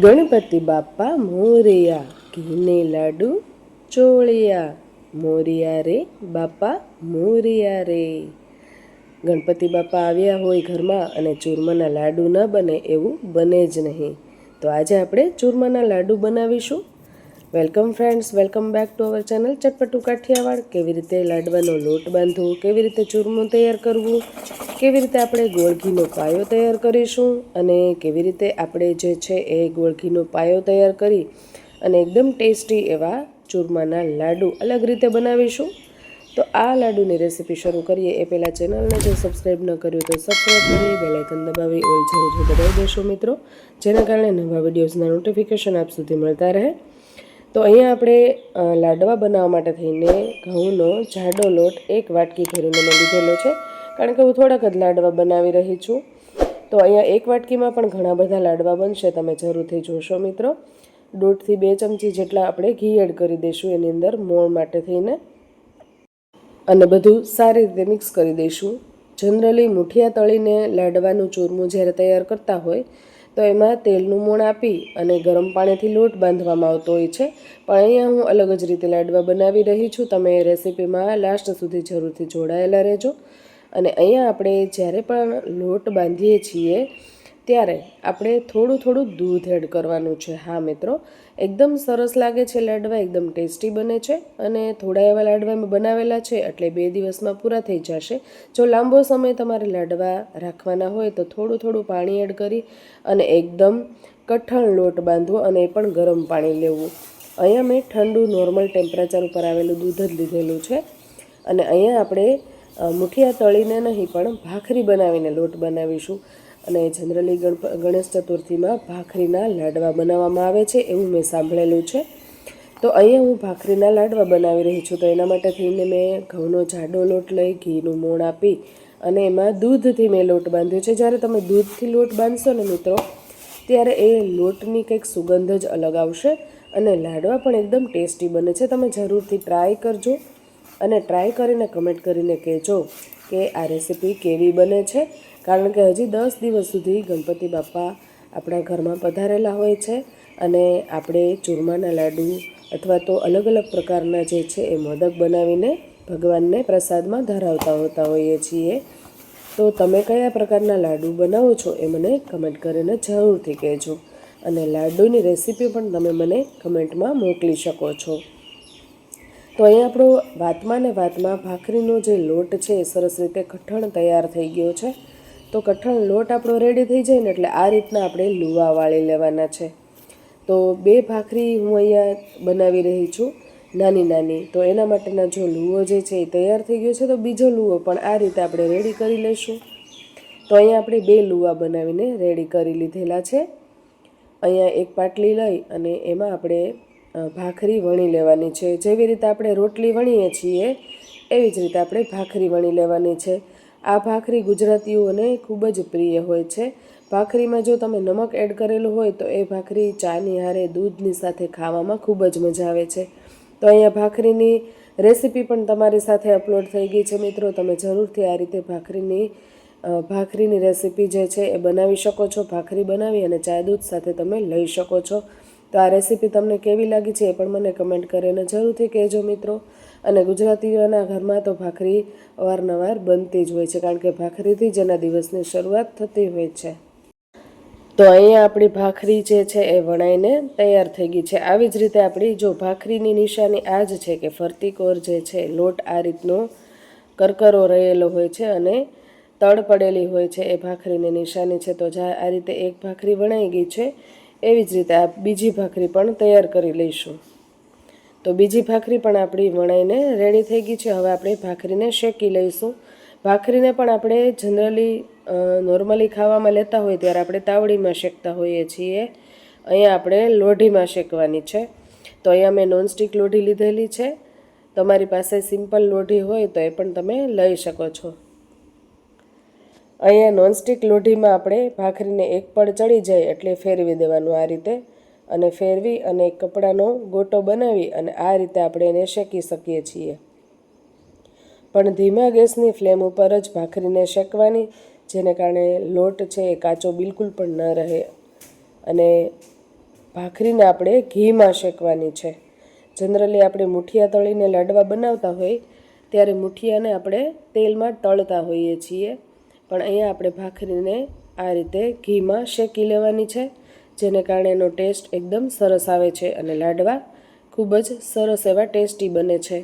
ગણપતિ બાપા મોરિયા, ઘીને લાડુ ચોળિયા. મોરિયા રે, બાપા, મોરિયા રે. ગણપતિ બાપા આવ્યા હોય ઘરમાં અને ચૂરમાના લાડુ ન બને એવું બને જ નહીં. તો આજે આપણે ચૂરમાના લાડુ બનાવીશું. Welcome friends, welcome back to our channel Chatpatu Kathiyawad. કેવી રીતે લાડવાનો લોટ બાંધવો, કેવી રીતે ચૂરમું તૈયાર કરવું, કેવી રીતે આપણે ગોળઘીનો પાયો તૈયાર કરીશું અને કેવી રીતે આપણે જે છે એ ગોળઘીનો પાયો તૈયાર કરી અને એકદમ ટેસ્ટી એવા ચૂરમાના લાડુ અલગ રીતે બનાવીશું. તો આ લાડુની રેસીપી શરૂ કરીએ. એ પહેલાં ચેનલને જો સબસ્ક્રાઈબ ન કર્યું તો સબસ્ક્રાઈબ કરી બેલાઇકન દબાવી, ઓલ જરૂર દબાવી દેશો મિત્રો. જેના કારણે નવા વિડીયોઝના નોટિફિકેશન આપ સુધી મળતા રહે. તો અહીંયા આપણે લાડવા બનાવવા માટે થઈને ઘઉંનો જાડો લોટ એક વાટકી ભરીને મેં લીધેલો છે. કારણ કે હું થોડાક જ લાડવા બનાવી રહી છું. તો અહીંયા એક વાટકીમાં પણ ઘણા બધા લાડવા બનશે, તમે જરૂરથી જોશો મિત્રો. દોઢથી બે ચમચી જેટલા આપણે ઘી એડ કરી દઈશું એની અંદર, મોણ માટે થઈને. અને બધું સારી રીતે મિક્સ કરી દઈશું. જનરલી મુઠિયા તળીને લાડવાનું ચૂરમું જ્યારે તૈયાર કરતા હોય તો એમાં તેલનું મૂણ આપી અને ગરમ પાણીથી લોટ બાંધવામાં આવતો હોય છે. પણ અહીંયા હું અલગ જ રીતે લાડવા બનાવી રહી છું. તમે રેસીપીમાં લાસ્ટ સુધી જરૂરથી જોડાયેલા રહેજો. અને અહીંયા આપણે જ્યારે પણ લોટ બાંધીએ છીએ ત્યારે આપણે થોડું થોડું દૂધ એડ કરવાનું છે. હા, મિત્રો. એકદમ સરસ લાગે છે લાડવા, એકદમ ટેસ્ટી બને છે અને થોડા એવા લાડવા મેં બનાવેલા છે એટલે બે દિવસમાં પૂરા થઈ જશે. જો લાંબો સમય તમારે લાડવા રાખવાના હોય તો થોડું થોડું પાણી એડ કરી અને એકદમ કઠણ લોટ બાંધવો અને એ પણ ગરમ પાણી લેવું. અહીંયા મેં ઠંડુ નોર્મલ ટેમ્પરેચર ઉપર આવેલું દૂધ જ લીધેલું છે અને અહીંયા આપણે મુઠિયા તળીને નહીં પણ ભાખરી બનાવીને લોટ બનાવીશું. અને જનરલી ગણપ, ગણેશ ચતુર્થીમાં ભાખરીના લાડવા બનાવવામાં આવે છે એવું મેં સાંભળેલું છે. તો અહીંયા હું ભાખરીના લાડવા બનાવી રહી છું તો એના માટે થઈને મેં ઘઉંનો જાડો લોટ લઈ, ઘીનું મોણ આપી અને એમાં દૂધથી મેં લોટ બાંધ્યો છે. જ્યારે તમે દૂધથી લોટ બાંધશો ને મિત્રો, ત્યારે એ લોટની કંઈક સુગંધ જ અલગ આવશે અને લાડવા પણ એકદમ ટેસ્ટી બને છે. તમે જરૂરથી ટ્રાય કરજો અને ટ્રાય કરીને કમેન્ટ કરીને કહેજો કે આ રેસીપી કેવી બને છે કારણ કે હજી દસ દિવસ સુધી ગણપતિ બાપા આપણા ઘરમાં પધારેલા હોય છે અને આપણે ચૂરમાના લાડુ અથવા તો અલગ અલગ પ્રકારના જે છે એ મોદક બનાવીને ભગવાનને પ્રસાદમાં ધરાવતા હોતા હોઈએ છીએ. તો તમે કયા પ્રકારના લાડુ બનાવો છો એ મને કમેન્ટ કરીને જરૂરથી કહેજો. અને લાડુની રેસીપી પણ તમે મને કમેન્ટમાં મોકલી શકો છો. તો અહીં આપણો વાતમાં ને વાતમાં ભાખરીનો જે લોટ છે એ સરસ રીતે કઠણ તૈયાર થઈ ગયો છે. તો કઠણ લોટ આપણો રેડી થઈ જાય ને એટલે આ રીતના આપણે લુવા વાળી લેવાના છે. તો બે ભાખરી હું અહીંયા બનાવી રહી છું, નાની નાની. તો એના માટેના જો લુવો જે છે એ તૈયાર થઈ ગયો છે, તો બીજો લુવો પણ આ રીતે આપણે રેડી કરી લઈશું. તો અહીંયા આપણે બે લુવા બનાવીને રેડી કરી લીધેલા છે. અહીંયા એક પાટલી લઈ અને એમાં આપણે ભાખરી વણી લેવાની છે. જેવી રીતે આપણે રોટલી વણીએ છીએ, એવી જ રીતે આપણે ભાખરી વણી લેવાની છે. આ ભાખરી ગુજરાતીઓને ખૂબ જ પ્રિય હોય છે. ભાખરીમાં જો તમે નમક એડ કરેલું હોય તો એ ભાખરી ચાની હારે દૂધની સાથે ખાવામાં ખૂબ જ મજા આવે છે. તો અહીંયા ભાખરીની રેસીપી પણ તમારી સાથે અપલોડ થઈ ગઈ છે મિત્રો. તમે જરૂરથી આ રીતે ભાખરીની ભાખરીની રેસીપી જે છે એ બનાવી શકો છો. ભાખરી બનાવી અને ચા દૂધ સાથે તમે લઈ શકો છો. તો આ રેસીપી તમને કેવી લાગી છે એ પણ મને કમેન્ટ કરીને જરૂરથી કહેજો મિત્રો. અને ગુજરાતીઓના ઘરમાં તો ભાખરી અવારનવાર બનતી જ હોય છે, કારણ કે ભાખરીથી જ એના દિવસની શરૂઆત થતી હોય છે. તો અહીંયા આપણી ભાખરી જે છે એ વણાઈને તૈયાર થઈ ગઈ છે. આવી જ રીતે આપણી જો ભાખરીની નિશાની આ જ છે કે ફરતી કોર જે છે લોટ આ રીતનો કરકરો રહેલો હોય છે અને તળ પડેલી હોય છે એ ભાખરીની નિશાની છે. તો જ્યાં આ રીતે એક ભાખરી વણાઈ ગઈ છે. એવી જ રીતે આ બીજી ભાખરી પણ તૈયાર કરી લઈશું. તો બીજી ભાખરી પણ આપણી વણાઈને રેડી થઈ ગઈ છે. હવે આપણે ભાખરીને શેકી લઈશું. ભાખરીને પણ આપણે જનરલી નોર્મલી ખાવામાં લેતા હોય ત્યારે આપણે તાવડીમાં શેકતા હોઈએ છીએ. અહીંયા આપણે લોઢીમાં શેકવાની છે. તો અહીંયા મેં નોનસ્ટિક લોઢી લીધેલી છે. તમારી પાસે સિમ્પલ લોઢી હોય તો એ પણ તમે લઈ શકો છો. અહીંયા નોનસ્ટિક લોઢીમાં આપણે ભાખરીને એક પળ ચડી જાય એટલે ફેરવી દેવાનું આ રીતે. અને ફેરવી અને કપડાનો ગોટો બનાવી અને આ રીતે આપણે એને શેકી શકીએ છીએ. પણ ધીમા ગેસની ફ્લેમ ઉપર જ ભાખરીને શેકવાની, જેને કારણે લોટ છે એ કાચો બિલકુલ પણ ન રહે. અને ભાખરીને આપણે ઘીમાં શેકવાની છે. જનરલી આપણે મુઠિયા તળીને લાડવા બનાવતા હોય, ત્યારે મુઠિયાને આપણે તેલમાં તળતા હોઈએ છીએ. પણ અહીંયા આપણે ભાખરીને આ રીતે ઘીમાં શેકી લેવાની છે, જેને કારણે એનો ટેસ્ટ એકદમ સરસ આવે છે અને લાડવા ખૂબ જ સરસ એવા ટેસ્ટી બને છે.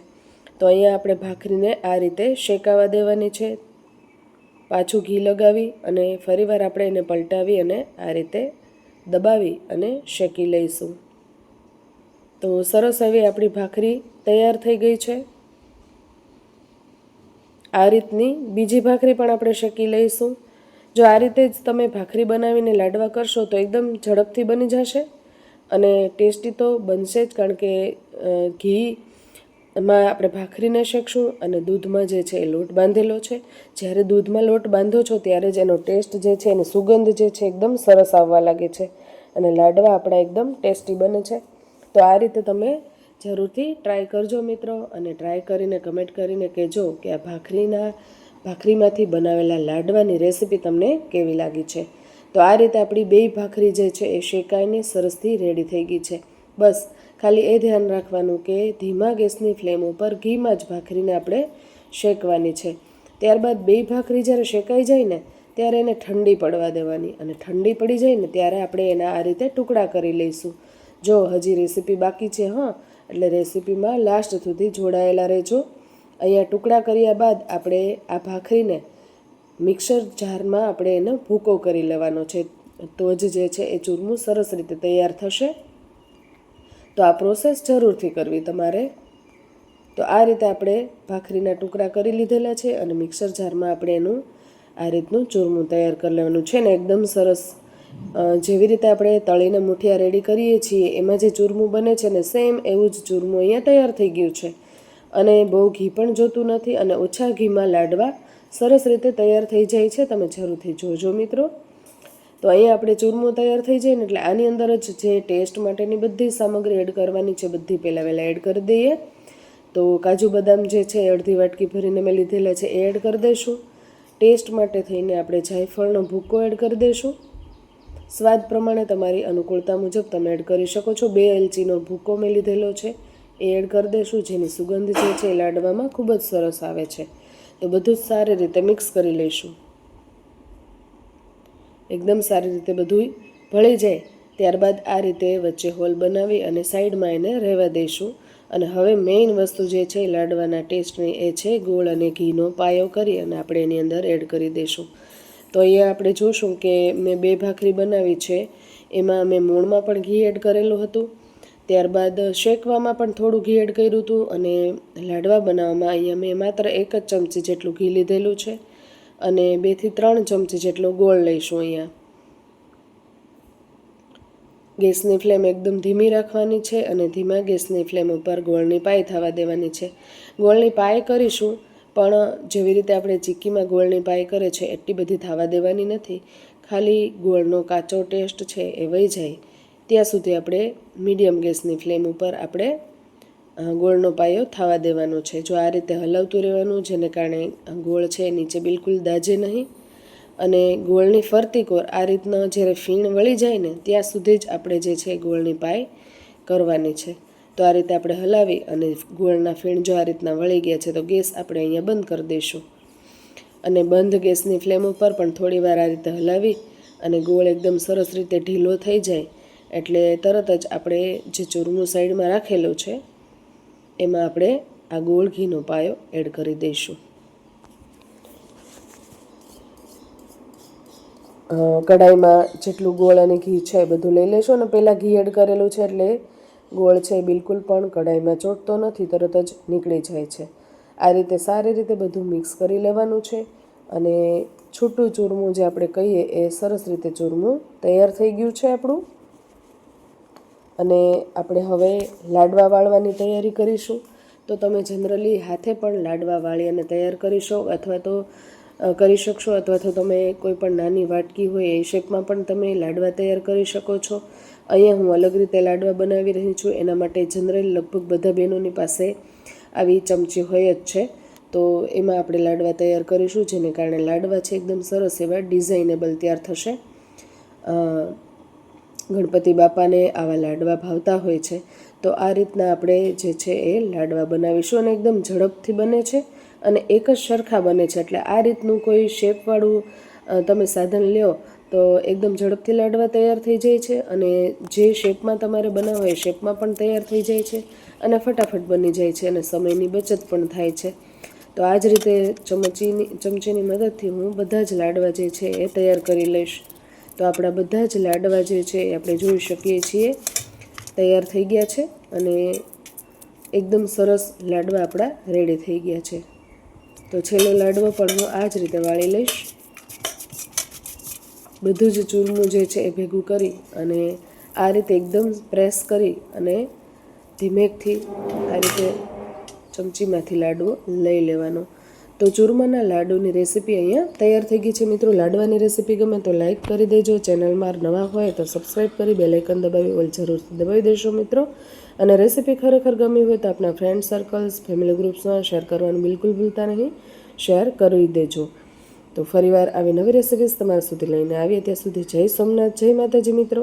તો અહીંયા આપણે ભાખરીને આ રીતે શેકાવા દેવાની છે. પાછું ઘી લગાવી અને ફરીવાર આપણે એને પલટાવી અને આ રીતે દબાવી અને શેકી લઈશું. તો સરસ એવી આપણી ભાખરી તૈયાર થઈ ગઈ છે. આ રીતની બીજી ભાખરી પણ આપણે શેકી લઈશું. જો આ રીતે જ તમે ભાખરી બનાવીને લાડવા કરશો તો એકદમ ઝડપથી બની જશે અને ટેસ્ટી તો બનશે જ કારણ કે ઘી એમાં આપણે ભાખરીને શેકશું અને દૂધમાં જે છે એ લોટ બાંધેલો છે. જ્યારે દૂધમાં લોટ બાંધો છો ત્યારે જ એનો ટેસ્ટ જે છે એની સુગંધ જે છે એકદમ સરસ આવવા લાગે છે અને લાડવા આપણા એકદમ ટેસ્ટી બને છે. તો આ રીતે તમે જરૂરથી ટ્રાય કરજો મિત્રો અને ટ્રાય કરીને કમેન્ટ કરીને કહેજો કે આ ભાખરીના, ભાખરીમાંથી બનાવેલા લાડવાની રેસીપી તમને કેવી લાગી છે. તો આ રીતે આપણી બે ભાખરી જે છે એ શેકાઈને સરસથી રેડી થઈ ગઈ છે. બસ, ખાલી એ ધ્યાન રાખવાનું કે ધીમા ગેસની ફ્લેમ ઉપર ઘીમાં જ ભાખરીને આપણે શેકવાની છે. ત્યારબાદ બે ભાખરી જ્યારે શેકાઈ જાય ને, ત્યારે એને ઠંડી પડવા દેવાની અને ઠંડી પડી જાય ને, ત્યારે આપણે એના આ રીતે ટુકડા કરી લઈશું. જો હજી રેસીપી બાકી છે, હા એટલે રેસીપીમાં લાસ્ટ સુધી જોડાયેલા રહેજો. અહીંયા ટુકડા કર્યા બાદ આપણે આ ભાખરીને મિક્સર જારમાં આપણે એનો ભૂકો કરી લેવાનો છે. તો જ જે છે એ ચૂરમું સરસ રીતે તૈયાર થશે. તો આ પ્રોસેસ જરૂરથી કરવી તમારે. તો આ રીતે આપણે ભાખરીના ટુકડા કરી લીધેલા છે અને મિક્સર જારમાં આપણે એનું આ રીતનું ચૂરમું તૈયાર કરી લેવાનું છે ને એકદમ સરસ જેવી રીતે આપણે તળીને મુઠિયા રેડી કરીએ છીએ, એમાં જે ચૂરમું બને છે ને સેમ એવું જ ચૂરમું અહીંયા તૈયાર થઈ ગયું છે. અને બહુ ઘી પણ જોતું નથી અને ઓછા ઘીમાં લાડવા સરસ રીતે તૈયાર થઈ જાય છે, તમે જરૂરથી જોજો મિત્રો. તો અહીંયા આપણે ચૂરમું તૈયાર થઈ જાય ને એટલે આની અંદર જ જે ટેસ્ટ માટેની બધી સામગ્રી એડ કરવાની છે, બધી પહેલાં વહેલાં એડ કરી દઈએ. તો કાજુ બદામ જે છે અડધી વાટકી ભરીને મેં લીધેલા છે, એ એડ કરી દઈશું. ટેસ્ટ માટે થઈને આપણે જાયફળનો ભૂકો એડ કરી દઈશું. સ્વાદ પ્રમાણે તમારી અનુકૂળતા મુજબ તમે એડ કરી શકો છો. બે એલચીનો ભૂકો મેં લીધેલો છે. એ એડ કરી દઈશું. જેની સુગંધ જે છે એ લાડવામાં ખૂબ જ સરસ આવે છે. તો બધું જ સારી રીતે મિક્સ કરી લઈશું. એકદમ સારી રીતે બધું ભળી જાય ત્યારબાદ આ રીતે વચ્ચે હોલ બનાવી અને સાઈડમાં એને રહેવા દઈશું. અને હવે મેઇન વસ્તુ જે છે લાડવાના ટેસ્ટની એ છે. ગોળ અને ઘીનો પાયો કરી અને આપણે એની અંદર એડ કરી દઈશું. તો અહીંયા આપણે જોશું કે મેં બે ભાખરી બનાવી છે. એમાં મેં મૂળમાં પણ ઘી એડ કરેલું હતું. ત્યારબાદ શેકવામાં પણ થોડું ઘી એડ કર્યું હતું અને લાડવા બનાવવામાં અહીંયા મેં માત્ર એક જ ચમચી જેટલું ઘી લીધેલું છે અને બેથી ત્રણ ચમચી જેટલો ગોળ લઈશું અહીંયા. ગેસની ફ્લેમ એકદમ ધીમી રાખવાની છે અને ધીમા ગેસની ફ્લેમ ઉપર ગોળની પાય થવા દેવાની છે. ગોળની પાય કરીશું પણ જેવી રીતે આપણે ચીક્કીમાં ગોળની પાય કરે છે, એટલી બધી થવા દેવાની નથી. ખાલી ગોળનો કાચો ટેસ્ટ છે એ વહી જાય. ત્યાં સુધી આપણે મીડિયમ ગેસની ફ્લેમ ઉપર આપણે ગોળનો પાયો થવા દેવાનો છે. જો આ રીતે હલાવતું રહેવાનું, જેને કારણે ગોળ છે નીચે બિલકુલ દાજે નહીં અને ગોળની ફરતી કોર આ રીતના જ્યારે ફીણ વળી જાય ને, ત્યાં સુધી જ આપણે જે છે ગોળની પાય કરવાની છે. તો આ રીતે આપણે હલાવી અને ગોળના ફીણ જો આ રીતના વળી ગયા છે તો ગેસ આપણે અહીંયા બંધ કરી દઈશું. અને બંધ ગેસની ફ્લેમ ઉપર પણ થોડી વાર આ રીતે હલાવી અને ગોળ એકદમ સરસ રીતે ઢીલો થઈ જાય એટલે તરત જ આપણે જે ચૂરમું સાઈડમાં રાખેલું છે, એમાં આપણે આ ગોળ ઘીનો પાયો એડ કરી દઈશું. કઢાઈમાં જેટલું ગોળ અને ઘી છે એ બધું લઈ લેશો અને પહેલાં ઘી એડ કરેલું છે એટલે ગોળ છે બિલકુલ પણ કઢાઈમાં ચોટતો નથી, તરત જ નીકળી જાય છે. આ રીતે સારી રીતે બધું મિક્સ કરી લેવાનું છે અને છૂટું ચૂરમું જે આપણે કહીએ એ સરસ રીતે ચૂરમું તૈયાર થઈ ગયું છે આપણું. અને આપણે હવે લાડવા વાળવાની તૈયારી કરીશું. તો તમે જનરલી હાથે પણ લાડવા વાળી અને તૈયાર કરીશો અથવા તો કરી શકશો અથવા તો તમે કોઈ પણ નાની વાટકી હોય એ શેપમાં પણ તમે લાડવા તૈયાર કરી શકો છો. અહીંયા હું અલગ રીતે લાડવા બનાવી રહી છું. એના માટે જનરલ લગભગ બધા બહેનોની પાસે આવી ચમચી હોય જ છે. તો એમાં આપણે લાડવા તૈયાર કરીશું, જેને કારણે લાડવા છે એકદમ સરસ એવા ડિઝાઇનેબલ તૈયાર થશે. ગણપતિ બાપાને આવા લાડવા ભાવતા હોય છે. તો આ રીતના આપણે જે છે એ લાડવા બનાવીશું અને એકદમ ઝડપથી બને છે અને એક જ સરખા બને છે. એટલે આ રીતનું કોઈ શેપવાળું તમે સાધન લ્યો, તો એકદમ ઝડપથી લાડવા તૈયાર થઈ જાય છે અને જે શેપમાં તમારે બનાવવા એ શેપમાં પણ તૈયાર થઈ જાય છે અને ફટાફટ બની જાય છે અને સમયની બચત પણ થાય છે. તો આ જ રીતે ચમચીની ચમચીની મદદથી હું બધા જ લાડવા જે છે એ તૈયાર કરી લઈશ. તો આપણા બધા જ લાડવા જે છે એ આપણે જોઈ શકીએ છીએ. તૈયાર થઈ ગયા છે અને એકદમ સરસ લાડવા આપણા રેડી થઈ ગયા છે. તો છેલ્લો લાડવો પણ હું આ જ રીતે વાળી લઈશ. બધું જ ચૂરમું જે છે એ ભેગું કરી અને આ રીતે એકદમ પ્રેસ કરી અને ધીમેકથી આ રીતે ચમચીમાંથી લાડવો લઈ લેવાનો. તો ચૂરમાના લાડુની રેસીપી અહીંયા તૈયાર થઈ ગઈ છે. મિત્રો, લાડવાની રેસીપી ગમે તો લાઈક કરી દેજો. ચેનલમાં નવા હોય તો સબસ્ક્રાઈબ કરી બેલાઇકન દબાવી ઓલ જરૂરથી દબાવી દેશો મિત્રો. અને રેસીપી ખરેખર ગમી હોય તો આપણા ફ્રેન્ડ સર્કલ્સ ફેમિલી ગ્રુપ્સમાં શેર કરવાનું બિલકુલ ભૂલતા નહીં. શેર કરી દેજો. તો ફરીવાર આવી નવી રેસિપીઝ તમારા સુધી લઈને આવીએ ત્યાં સુધી જય સોમનાથ, જય માતાજી મિત્રો.